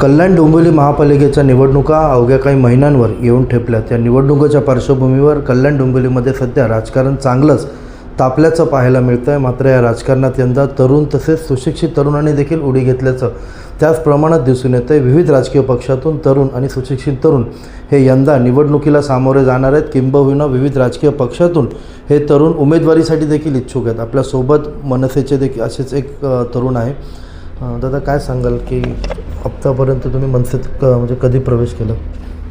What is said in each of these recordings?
कल्याण डोंबिवली महापालिकेच्या निवडणुका अवघ्या काही महिन्यांवर येऊन ठेपल्यात. या निवडणुकीच्या पार्श्वभूमीवर कल्याण डोंबिवलीमध्ये सध्या राजकारण चांगलंच तापल्याचं पाहायला मिळतं आहे मात्र या राजकारणात यंदा तरुण तसेच सुशिक्षित तरुणांनी देखील उडी घेतल्याचं त्याच प्रमाणात दिसून येतं आहे विविध राजकीय पक्षातून तरुण आणि सुशिक्षित तरुण हे यंदा निवडणुकीला सामोरे जाणार आहेत. किंबहुना विविध राजकीय पक्षातून हे तरुण उमेदवारीसाठी देखील इच्छुक आहेत. आपल्यासोबत मनसेचे देखील असेच एक तरुण आहे. दादा काय सांगाल की आत्तापर्यंत तुम्ही मनसेत क म्हणजे कधी प्रवेश केला?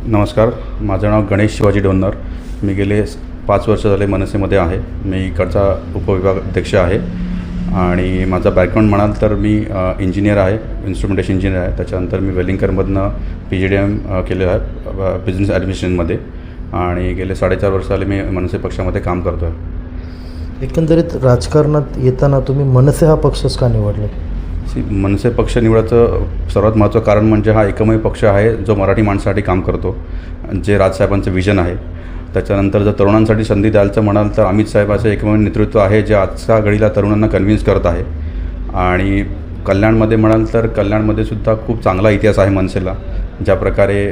नमस्कार. माझं नाव गणेश शिवाजी डोन्नर. मी गेले पाच वर्ष झाले मनसेमध्ये आहे. मी इकडचा उपविभाग अध्यक्ष आहे. आणि माझा बॅकग्राऊंड म्हणाल तर मी इंजिनियर आहे इन्स्ट्रुमेंटेशन इंजिनियर आहे. त्याच्यानंतर मी वेलिंगकरमधनं पी जी डी एम केलेलं आहे बिझनेस ॲडमिनिस्ट्रेशनमध्ये आणि गेले साडेचार वर्ष झाले मी मनसे पक्षामध्ये काम करतो आहे एकंदरीत राजकारणात येताना तुम्ही मनसे हा पक्षच का निवडला? मनसे पक्ष निवडाचं सर्वात महत्त्वाचं कारण म्हणजे हा एकमेव पक्ष आहे जो मराठी माणसासाठी काम करतो जे राजसाहेबांचं विजन आहे. त्याच्यानंतर जर तरुणांसाठी संधी द्यायचं म्हणाल तर अमित साहेबाचं एकमेव नेतृत्व आहे जे आजच्या घडीला तरुणांना कन्व्हिन्स करत आहे. आणि कल्याणमध्ये म्हणाल तर कल्याणमध्ये सुद्धा खूप चांगला इतिहास आहे मनसेला ज्या प्रकारे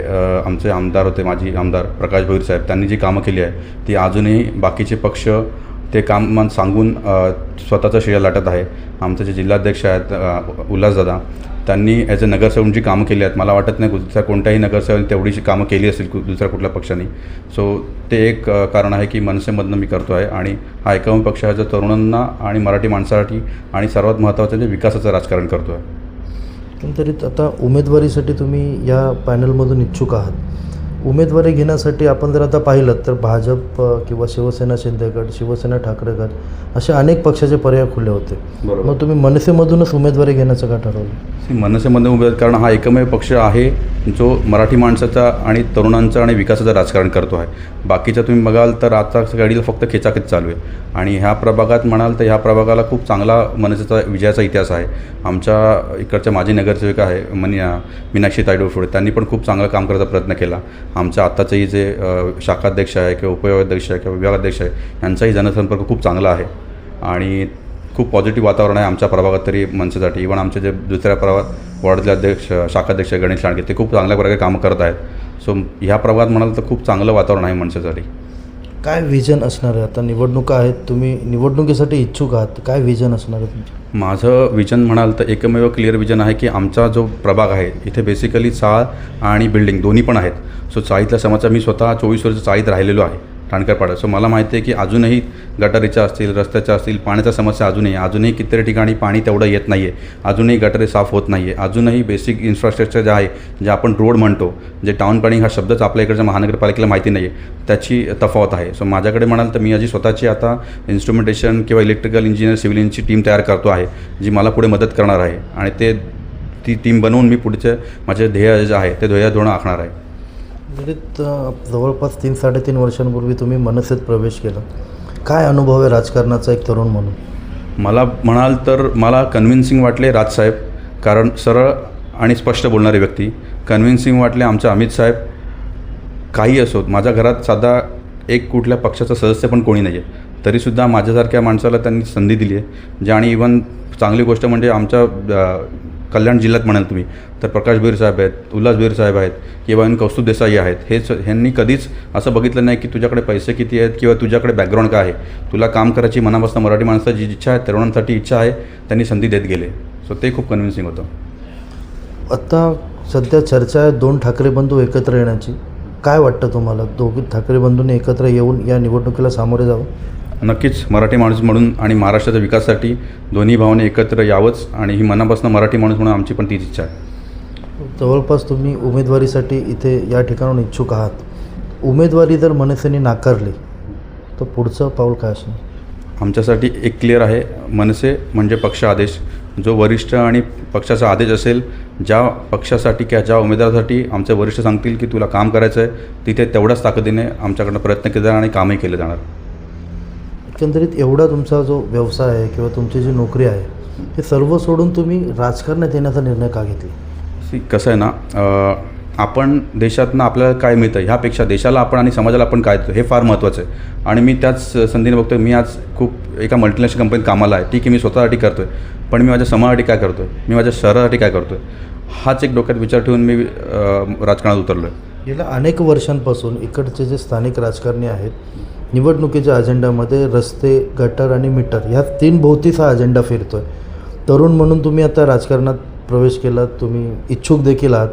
आमचे आमदार होते माजी आमदार प्रकाश भोईर साहेब त्यांनी जी कामं केली आहे ती अजूनही बाकीचे पक्ष ते काम सांगून स्वतःचं श्रेय लाटत आहे. आमचे जे जिल्हाध्यक्ष आहेत उल्हासदादा त्यांनी ॲज अ नगरसेवक जी कामं केली आहेत. मला वाटत नाही दुसऱ्या कोणत्याही नगरसेवक तेवढीशी कामं केली असतील कु- दुसऱ्या कुठल्या पक्षाने. सो ते एक कारण आहे की मनसेमधनं मी करतो आहे आणि हा एकमेव पक्ष आहे जो तरुणांना आणि मराठी माणसासाठी आणि सर्वात महत्त्वाचं जे विकासाचं राजकारण करतो आहे एकंदरीत आता उमेदवारीसाठी तुम्ही या पॅनलमधून इच्छुक आहात. उमेदवारी घेण्यासाठी आपण जर आता पाहिलं तर भाजप किंवा शिवसेना शिंदेगड शिवसेना ठाकरे गट असे अनेक पक्षाचे पर्याय खुले होते. बरोबर. मग तुम्ही मनसेमधूनच उमेदवारी घेण्याचं का ठरवलं? उभे आहेत कारण हा एकमेव पक्ष आहे जो मराठी माणसाचा आणि तरुणांचा आणि विकासाचं राजकारण करतो आहे. बाकीच्या तुम्ही बघाल तर आता गाडीला फक्त खेचाखेच चालू आहे. आणि ह्या प्रभागात म्हणाल तर ह्या प्रभागाला खूप चांगला मनसेचा विजयाचा इतिहास आहे. आमच्या इकडच्या माजी नगरसेविका आहे मनी मीनाक्षी तायडोफोडे त्यांनी पण खूप चांगलं काम करायचा प्रयत्न केला. आमचं आत्ताचंही जे शाखाध्यक्ष आहे किंवा उपयोगाध्यक्ष आहे किंवा विभागाध्यक्ष आहे यांचाही जनसंपर्क खूप चांगला आहे. आणि खूप पॉझिटिव्ह वातावरण आहे आमच्या प्रभागात तरी मनसेसाठी. इव्हन आमचे जे दुसऱ्या प्रभाग वॉर्डचे अध्यक्ष शाखाध्यक्ष गणेश लांडगे ते खूप चांगल्या प्रकारे कामं करत आहेत. सो ह्या प्रभागात म्हणाल तर खूप चांगलं वातावरण आहे मनसेसाठी. काय विजन असणार आहे? आता निवडणुका आहेत तुम्ही निवडणुकीसाठी इच्छुक आहात. काय विजन असणार आहे तुमचं? माझं विजन म्हणाल तर एकमेव क्लिअर विजन आहे की आमचा जो प्रभाग आहे इथे बेसिकली चाळ आणि बिल्डिंग दोन्ही पण आहेत. सो चाळीतल्या समाजा मी स्वतः चोवीस वर्ष चाळीत राहिलेलो आहे. ठाणकरपाडा सो मला माहिती आहे की अजूनही गटारीच्या असतील रस्त्याच्या असतील पाण्याच्या समस्या अजूनही आहे. अजूनही कितीतरी ठिकाणी पाणी तेवढं येत नाही आहे अजूनही गटारे साफ होत नाही आहे अजूनही बेसिक इन्फ्रास्ट्रक्चर जे आहे जे आपण रोड म्हणतो जे टाउन प्लॅनिंग हा शब्दच आपल्या इकडच्या महानगरपालिकेला माहिती नाही आहे त्याची तफावत आहे. सो माझ्याकडे म्हणाल तर मी अजी स्वतःची आता इन्स्ट्रुमेंटेशन किंवा इलेक्ट्रिकल इंजिनियर सिव्हिल इंजिनची टीम तयार करतो आहे जी मला पुढे मदत करणार आहे. आणि ते ती टीम बनवून मी पुढचे माझे ध्येय जे आहे ते ध्येय धोरण आखणार आहे. एकंदरीत जवळपास तीन साडेतीन वर्षांपूर्वी तुम्ही मनसेत प्रवेश केला. काय अनुभव आहे राजकारणाचा एक तरुण म्हणून? मला म्हणाल तर मला कन्व्हिन्सिंग वाटले राजसाहेब कारण सरळ आणि स्पष्ट बोलणारी व्यक्ती. कन्व्हिन्सिंग वाटले आमचे अमित साहेब काही असोत माझ्या घरात साधा एक कुठल्या पक्षाचा सदस्य पण कोणी नाही आहे तरीसुद्धा माझ्यासारख्या माणसाला त्यांनी संधी दिली आहे जे आणि इवन चांगली गोष्ट म्हणजे आमच्या कल्याण जिल्ह्यात म्हणाल तुम्ही तर प्रकाश भोईर साहेब आहेत उल्हास भोईर साहेब आहेत किंवा इन कौस्तुभ देसाई आहेत हे ह्यांनी कधीच असं बघितलं नाही की तुझ्याकडे पैसे किती आहेत किंवा तुझ्याकडे बॅकग्राऊंड काय आहे. तुला काम करायची मनापासून मराठी माणसाची जी इच्छा आहे तरुणांसाठी इच्छा आहे त्यांनी संधी देत गेले. सो ते खूप कन्व्हिन्सिंग होतं. आत्ता सध्या चर्चा आहे दोन ठाकरे बंधू एकत्र येण्याची. काय वाटतं तुम्हाला? दोघी ठाकरे बंधूंनी एकत्र येऊन या निवडणुकीला सामोरे जावं? नक्कीच मराठी माणूस म्हणून आणि महाराष्ट्राच्या विकासासाठी दोन्ही भावाने एकत्र यावंच आणि ही मनापासून मराठी माणूस म्हणून आमची पण तीच इच्छा आहे. जवळपास तुम्ही उमेदवारीसाठी इथे या ठिकाणाहून इच्छुक आहात. उमेदवारी जर मनसेने नाकारली तर पुढचं पाऊल काय असणार? आमच्यासाठी एक क्लिअर आहे. मनसे म्हणजे पक्ष आदेश. जो वरिष्ठ आणि पक्षाचा आदेश असेल ज्या पक्षासाठी किंवा ज्या उमेदवारासाठी आमचे वरिष्ठ सांगतील की तुला काम करायचं आहे तिथे तेवढ्याच ताकदीने आमच्याकडनं प्रयत्न केले जाणार आणि कामही केले जाणार. एकंदरीत एवढा तुमचा जो व्यवसाय आहे किंवा तुमची जी नोकरी आहे हे सर्व सोडून तुम्ही राजकारणात येण्याचा निर्णय का घेतला? कसं आहे ना आपण देशातनं आपल्याला काय मिळतं ह्यापेक्षा देशाला आपण आणि समाजाला आपण काय देतो हे फार महत्त्वाचं आहे. आणि मी त्याच संधीने बघतो मी आज खूप एका मल्टीनॅशनल कंपनीत कामाला आहे. ठीक आहे मी स्वतःसाठी करतो आहे पण मी माझ्या समाजासाठी काय करतो आहे मी माझ्या शहरासाठी काय करतो आहे हाच एक डोक्यात विचार ठेवून मी राजकारणात उतरलो आहे गेल्या अनेक वर्षांपासून इकडचे जे स्थानिक राजकारणी आहेत निवडणुकीच्या अजेंडामध्ये रस्ते गटर आणि मीटर ह्या तीन भोवतीच हा अजेंडा फिरतो आहे तरुण म्हणून तुम्ही आता राजकारणात प्रवेश केलात तुम्ही इच्छुक देखील आहात.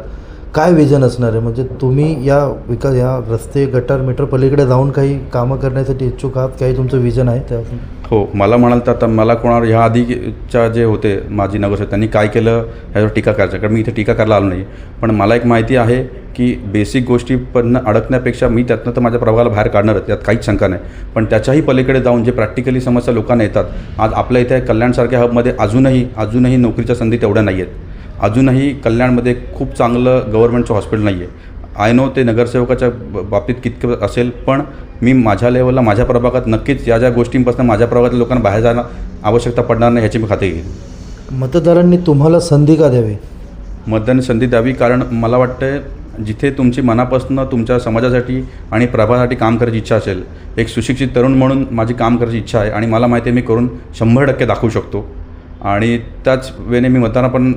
काय विजन असणार आहे? म्हणजे तुम्ही या विकास या रस्ते गटर मीटर पलीकडे जाऊन काही कामं करण्यासाठी इच्छुक आहात? काही तुमचं विजन आहे त्या हो मला म्हणाल तर आता मला कोणावर ह्या आधीच्या जे होते माजी नगरसेवक त्यांनी काय केलं ह्याच्यावर टीका करायचं. कारण मी इथे टीका करायला आलो नाही. पण मला एक माहिती आहे की बेसिक गोष्टी पण अडकण्यापेक्षा मी त्यातनं तर माझ्या प्रभागाला बाहेर काढणारच त्यात काहीच शंका नाही. पण त्याच्याही पलीकडे जाऊन जे प्रॅक्टिकली समस्या लोकांना येतात आज आपल्या इथे कल्याणसारख्या हबमध्ये अजूनही अजूनही नोकरीच्या संधी तेवढ्या नाही आहेत अजूनही कल्याणमध्ये खूप चांगलं गव्हर्नमेंटचं हॉस्पिटल नाही आहे आय नो ते नगरसेवकाच्या बाबतीत कितकं असेल पण मी माझ्या लेवलला माझ्या प्रभागात नक्कीच या ज्या गोष्टींपासून माझ्या प्रभागातल्या लोकांना बाहेर जाणं आवश्यकता पडणार नाही ह्याची मी खात्री घेईन. मतदारांनी तुम्हाला संधी का द्यावी? मतदान संधी द्यावी कारण मला वाटतं जिथे तुमची मनापासून तुमच्या समाजासाठी आणि प्रभागासाठी काम करायची इच्छा असेल एक सुशिक्षित तरुण म्हणून माझी काम करायची इच्छा आहे आणि मला माहिती आहे मी करून शंभर टक्के दाखवू शकतो. आणि त्याच वेळेने मी मतदारांना पण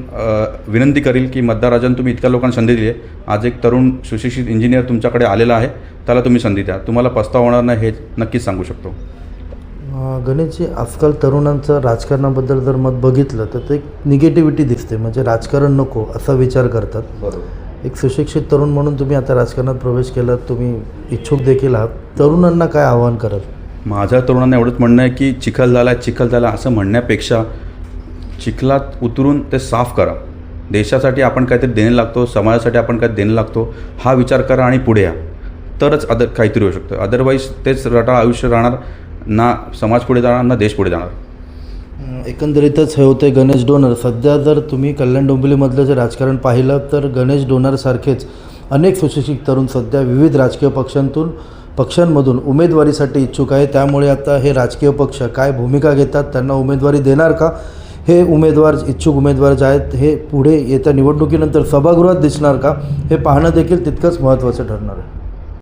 विनंती करील की मतदाराजन तुम्ही इतक्या लोकांना संधी दिली आहे. आज एक तरुण सुशिक्षित इंजिनियर तुमच्याकडे आलेला आहे. त्याला तुम्ही संधी द्या. तुम्हाला पस्ताव होणार नाही हे नक्कीच सांगू शकतो. गणेशजी आजकाल तरुणांचं राजकारणाबद्दल जर मत बघितलं तर ते एक निगेटिव्हिटी दिसते. म्हणजे राजकारण नको असा विचार करतात. बरोबर. एक सुशिक्षित तरुण म्हणून तुम्ही आता राजकारणात प्रवेश केलात तुम्ही इच्छुक देखील आहात. तरुणांना काय आव्हान करत माझ्या तरुणांना एवढंच म्हणणं आहे की चिखल झाला चिखल झाला असं म्हणण्यापेक्षा चिखलात उतरून ते साफ करा. देशासाठी आपण काहीतरी देणे लागतो समाजासाठी आपण काही देणे लागतो हा विचार करा आणि पुढे या. तरच अदर काहीतरी होऊ शकतं. अदरवाईज तेच रटाळ आयुष्य राहणार ना समाज पुढे जाणार ना देश पुढे जाणार. एकंदरीतच हे होते गणेश डोनर. सध्या जर तुम्ही कल्याण डोंबिवलीमधलं जे राजकारण पाहिलं तर गणेश डोनरसारखेच अनेक सुशिक्षित तरुण सध्या विविध राजकीय पक्षांतून पक्षांमधून उमेदवारीसाठी इच्छुक आहे त्यामुळे आता हे राजकीय पक्ष काय भूमिका घेतात त्यांना उमेदवारी देणार का? हे उमेदवार इच्छुक उमेदवार जे आहेत हे पुढे येत्या निवडणुकीनंतर सभागृहात दिसणार का? हे पाहणं देखील तितकंच महत्त्वाचं ठरणार आहे.